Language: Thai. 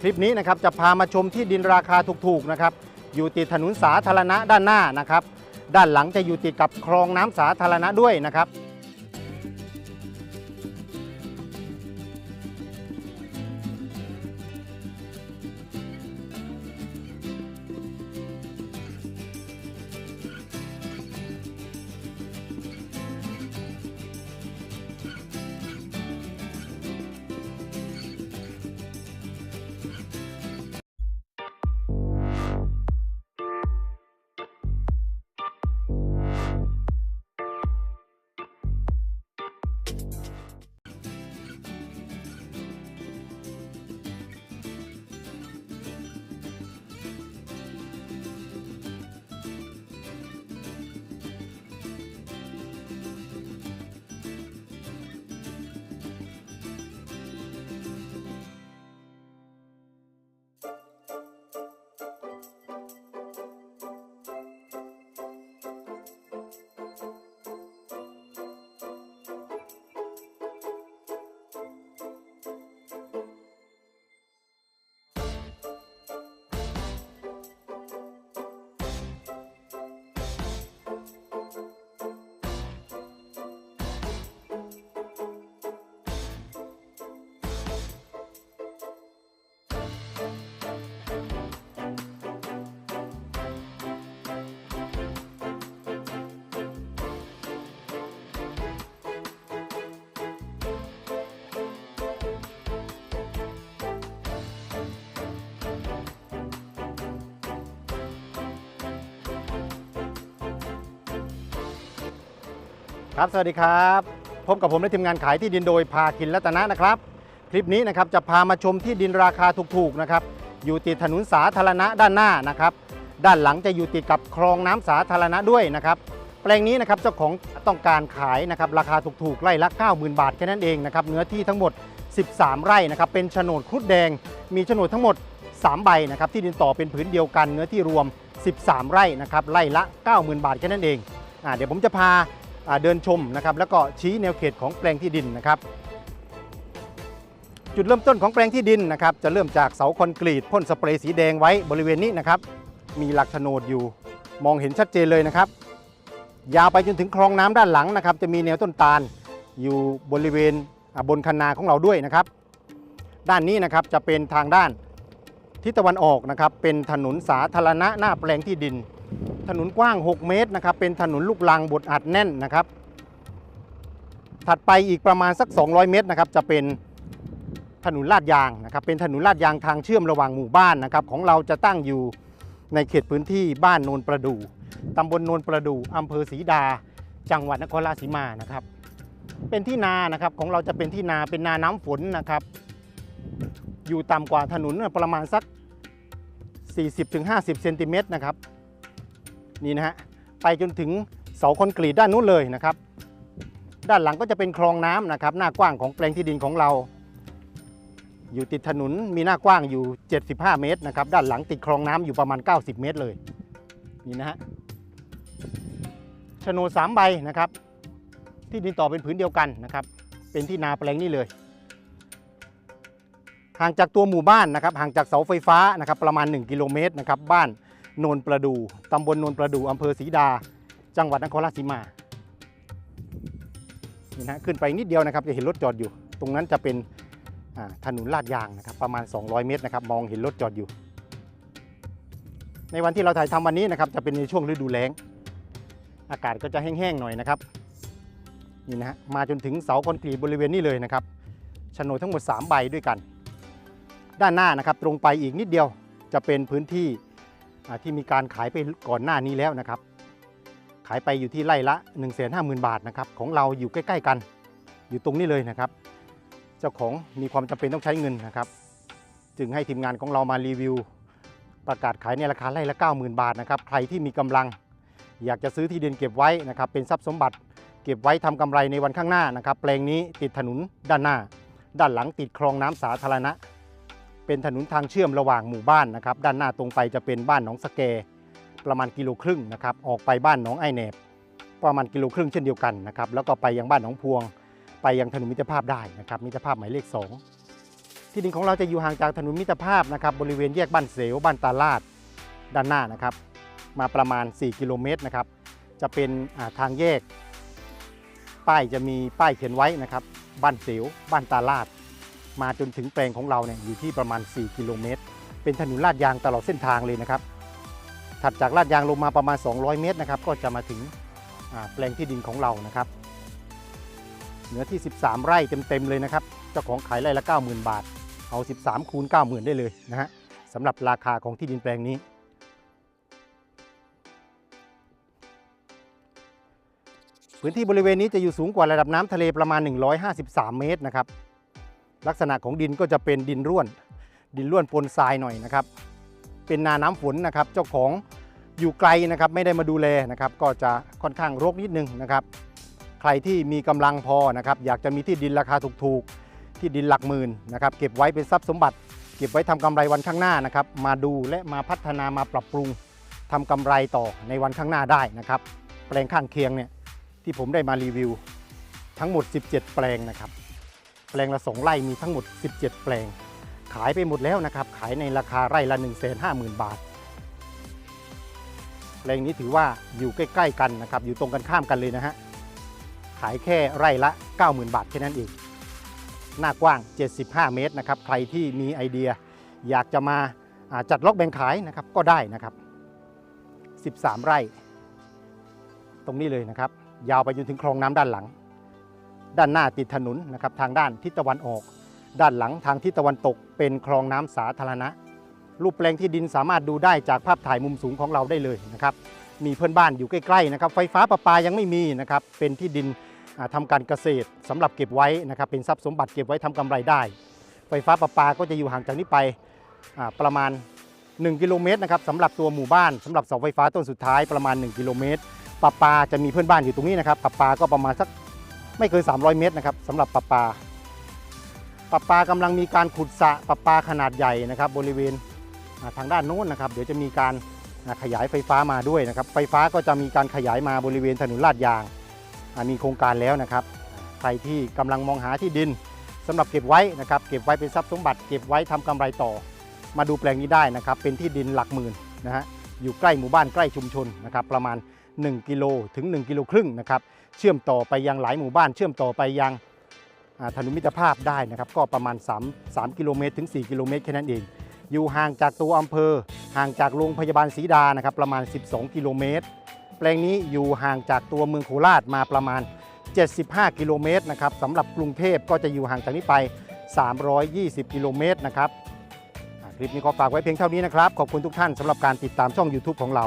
คลิปนี้นะครับจะพามาชมที่ดินราคาถูกๆนะครับอยู่ติดถนนสาธารณะด้านหน้านะครับ ด้านหลังจะอยู่ติดกับคลองน้ำสาธารณะด้วยนะครับ ครับ สวัสดีครับพบกับผมในทีมงานขายที่ดินโดยพากินรัตนะนะครับ คลิปนี้นะครับจะพามาชมที่ดินราคาถูกๆนะครับอยู่ติดถนนสาธารณะด้านหน้านะครับ ด้านหลังจะอยู่ติดกับคลองน้ำสาธารณะด้วยนะครับ แปลงนี้นะครับเจ้าของต้องการขายนะครับราคาถูกๆไร่ละ 90,000 บาทแค่นั้นเองนะครับเนื้อที่ทั้งหมด 13 ไร่นะครับเป็นโฉนดครุฑแดง มีโฉนดทั้งหมด 3 ใบนะครับที่ดินต่อเป็นผืนเดียวกัน เนื้อที่รวม 13 ไร่นะครับไร่ละ 90,000 บาทแค่นั้นเองอ่าเดี๋ยวผมจะพา เดินชมนะครับแล้วก็ชี้แนวเขตของแปลงที่ดินนะครับ จุดเริ่มต้นของแปลงที่ดินนะครับจะเริ่มจากเสาคอนกรีตพ่นสเปรย์สีแดงไว้บริเวณนี้นะครับ มีหลักโฉนดอยู่ มองเห็นชัดเจนเลยนะครับ ยาวไปจนถึงคลองน้ำด้านหลังนะครับ จะมีแนวต้นตาลอยู่บริเวณบนคันนาของเราด้วยนะครับ ด้านนี้นะครับจะเป็นทางด้านทิศตะวันออกนะครับเป็นถนนสาธารณะหน้าแปลงที่ดิน ถนนกว้าง 6 เมตรนะครับเป็นถนนลูกลังบดอัดแน่นนะครับ ถัดไปอีกประมาณสัก 200 เมตรนะครับจะเป็นถนนลาดยางนะครับเป็นถนนลาดยางทางเชื่อมระหว่างหมู่บ้านนะครับของเราจะตั้งอยู่ในเขตพื้นที่บ้านโนนประดู่ตำบลโนนประดู่อำเภอศรีดา จังหวัดนครราชสีมานะครับ เป็นที่นานะครับของเราจะเป็นที่นาเป็นนาน้ำฝนนะครับ อยู่ต่ำกว่าถนนประมาณสัก 40-50เซนติเมตรนะครับ นี่นะฮะไปจนถึงเสาคอนกรีตด้านนู้นเลยนะครับ ด้านหลังก็จะเป็นคลองน้ำนะครับ หน้ากว้างของแปลงที่ดินของเรา อยู่ติดถนนมีหน้ากว้างอยู่ 75 เมตรนะครับ ด้านหลังติดคลองน้ำอยู่ประมาณ 90 เมตรเลย นี่นะฮะโฉนดสามใบนะครับ ที่ดินต่อเป็นผืนเดียวกันนะครับ เป็นที่นาแปลงนี้เลยห่างจากตัวหมู่บ้านนะครับห่างจากเสาไฟฟ้านะครับประมาณ 1 กิโลเมตรนะครับบ้าน โนนประดูตำบลโนนประดูอำเภอศรีดา จังหวัดนครราชสีมานี่นะขึ้นไปนิดเดียวนะครับ จะเห็นรถจอดอยู่ ตรงนั้นจะเป็นถนนลาดยางนะครับประมาณ 200 เมตรนะครับ มองเห็นรถจอดอยู่ ในวันที่เราถ่ายทำวันนี้นะครับ จะเป็นในช่วงฤดูแล้ง อากาศก็จะแห้งๆหน่อยนะครับนี่นะฮะมาจนถึงเสาคอนกรีตบริเวณนี้เลยนะครับโฉนดทั้งหมด 3 ใบด้วยกัน ด้านหน้านะครับ ตรงไปอีกนิดเดียวจะเป็นพื้นที่ ที่มีการขายไปก่อนหน้านี้แล้วนะครับ ขายไปอยู่ที่ไร่ละ 1 5 0 0 0 0 บาทนะครับของเราอยู่ใกล้ ๆ กัน อยู่ตรงนี้เลยนะครับ เจ้าของมีความจำเป็นต้องใช้เงินนะครับ จึงให้ทีมงานของเรามารีวิว ประกาศขายในราคาไร่ละ 90,000 บาทนะครับใครที่มีกำลัง อยากจะซื้อที่ดินเก็บไว้นะครับเป็นทรัพย์สมบัติเก็บไว้ทำกำไรในวันข้างหน้านะครับ แปลงนี้ติดถนนด้านหน้า ด้านหลังติดคลองน้ำสาธารณะ เป็นถนนทางเชื่อมระหว่างหมู่บ้านนะครับ ด้านหน้าตรงไปจะเป็นบ้านหนองสะแกประมาณกิโลครึ่งนะครับ ออกไปบ้านหนองไอแหนบ ประมาณกิโลครึ่งเช่นเดียวกันนะครับ แล้วก็ไปยังบ้านหนองพวง ไปยังถนนมิตรภาพได้นะครับ มิตรภาพหมายเลขที่ดินของเราจะอยู่ห่างจากถนนมิตรภาพนะครับ บริเวณแยกบ้านเสวบ้านตาลาด ด้านหน้านะครับ มาประมาณ 4 กิโลเมตรนะครับ จะเป็นาทางแยก ป้ายจะมีป้ายเขียนไว้นะครับ บ้านเสวบ้านตาลาด มาจนถึงแปลงของเราเนี่ยอยู่ที่ประมาณ 4 กิโลเมตร เป็นถนนลาดยางตลอดเส้นทางเลยนะครับ ถัดจากลาดยางลงมาประมาณ 200 เมตรนะครับ ก็จะมาถึงแปลงที่ดินของเรานะครับเนื้อที่ 13 ไร่เต็มๆเลยนะครับ เจ้าของขายไร่ละ 90,000 บาท เอา 13 คูณ 90,000 ได้เลยนะฮะสำหรับราคาของที่ดินแปลงนี้ พื้นที่บริเวณนี้จะอยู่สูงกว่าระดับน้ำทะเลประมาณ 153 เมตรนะครับ ลักษณะของดินก็จะเป็นดินร่วน ดินร่วนปนทรายหน่อยนะครับ เป็นนาน้ำฝนนะครับ เจ้าของอยู่ไกลนะครับไม่ได้มาดูแลนะครับ ก็จะค่อนข้างรกนิดนึงนะครับ ใครที่มีกำลังพอนะครับ อยากจะมีที่ดินราคาถูกๆ ที่ดินหลักหมื่นนะครับ เก็บไว้เป็นทรัพย์สมบัติ เก็บไว้ทำกำไรวันข้างหน้านะครับ มาดูและมาพัฒนามาปรับปรุงทำกำไรต่อในวันข้างหน้าได้นะครับ แปลงข้างเคียงเนี่ยที่ผมได้มารีวิว ทั้งหมด 17 แปลงนะครับ แปลงละสองไร่มีทั้งหมด 17 แปลง ขายไปหมดแล้วนะครับ ขายในราคาไร่ละ 1 5 0 0 0 0 บาท แปลงนี้ถือว่าอยู่ใกล้ ๆ กันนะครับ อยู่ตรงกันข้ามกันเลยนะฮะ ขายแค่ไร่ละ 90,000 บาทแค่นั้นเอง หน้ากว้าง 75 เมตรนะครับ ใครที่มีไอเดียอยากจะมาาจัดล็อกแบ่งขายนะครับก็ได้นะครับ 13 ไร่ ตรงนี้เลยนะครับ ยาวไปจนถึงคลองน้ำด้านหลัง ด้านหน้าติดถนนนะครับทางด้านทิศตะวันออก ด้านหลังทางทิศตะวันตก เป็นคลองน้ำสาธารณะ รูปแปลงที่ดินสามารถดูได้จากภาพถ่ายมุมสูงของเราได้เลยนะครับมีเพื่อนบ้านอยู่ใกล้ๆนะครับไฟฟ้าประปายังไม่มีนะครับเป็นที่ดินทำาการเกษตรสำหรับเก็บไว้นะครับเป็นทรัพย์สมบัติเก็บไว้ทำกำไรได้ ไฟฟ้าประปาก็จะอยู่ห่างจากนี้ไปประมาณ 1 กิโลเมตรนะครับสำหรับตัวหมู่บ้านสำหรับเสาไฟฟ้าต้นสุดท้ายประมาณ 1 กิโลเมตรประปาจะมีเพื่อนบ้านอยู่ตรงนี้นะครับประปาก็ประมาณสัก ไม่เกิน300 เมตรนะครับสำหรับประปลาประปลากำลังมีการขุดสระประปลาขนาดใหญ่นะครับ บริเวณทางด้านโน้นนะครับ เดี๋ยวจะมีการขยายไฟฟ้ามาด้วยนะครับ ไฟฟ้าก็จะมีการขยายมาบริเวณถนนลาดยาง มีโครงการแล้วนะครับ ใครที่กำลังมองหาที่ดินสำหรับเก็บไว้นะครับ เก็บไว้เป็นทรัพย์สมบัติ เก็บไว้ทำกำไรต่อ มาดูแปลงนี้ได้นะครับ เป็นที่ดินหลักหมื่นนะฮะ อยู่ใกล้หมู่บ้านใกล้ชุมชนนะครับ ประมาณ 1กิโลถึง 1 กิโลครึ่งนะครับ เชื่อมต่อไปยังหลายหมู่บ้าน เชื่อมต่อไปยังถนนมิตรภาพได้นะครับ ก็ประมาณ 3 3กิโลเมตรถึง 4 กิโลเมตรแค่นั้นเอง อยู่ห่างจากตัวอำเภอ ห่างจากโรงพยาบาลศรีดานะครับประมาณ 12 กิโลเมตร แปลงนี้อยู่ห่างจากตัวเมืองโคราชมาประมาณ 75 กิโลเมตรนะครับสำหรับกรุงเทพก็จะอยู่ห่างจากนี้ไป 320 กิโลเมตรนะครับคลิปนี้ขอฝากไว้เพียงเท่านี้นะครับ ขอบคุณทุกท่านสำหรับการติดตามช่อง YouTube ของเรา